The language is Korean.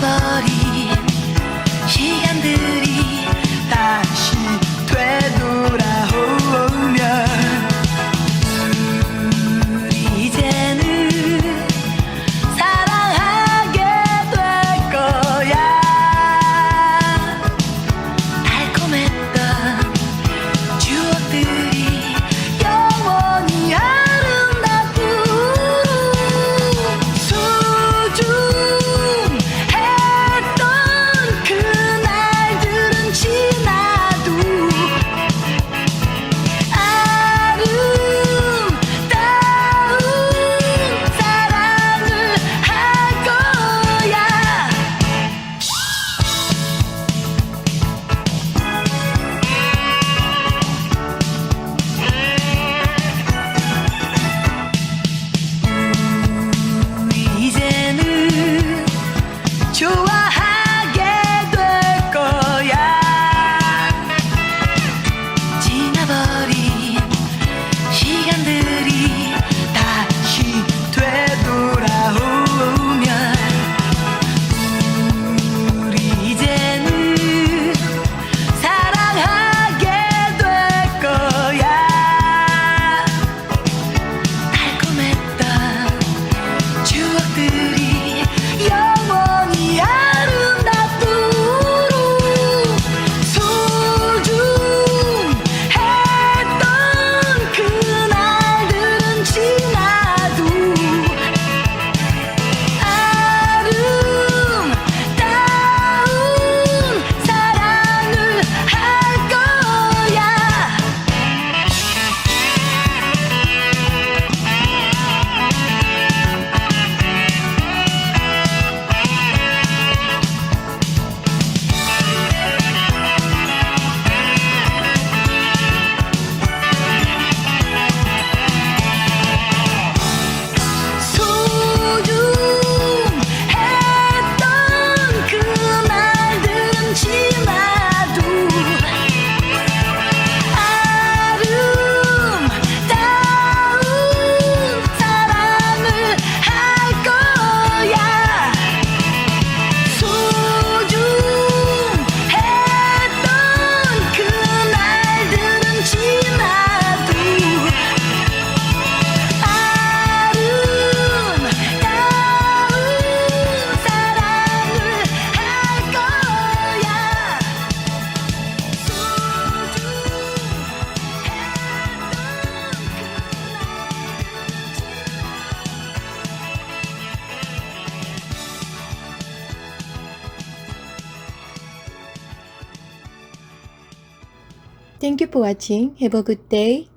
body. I. high. Thank you for watching. Have a good day.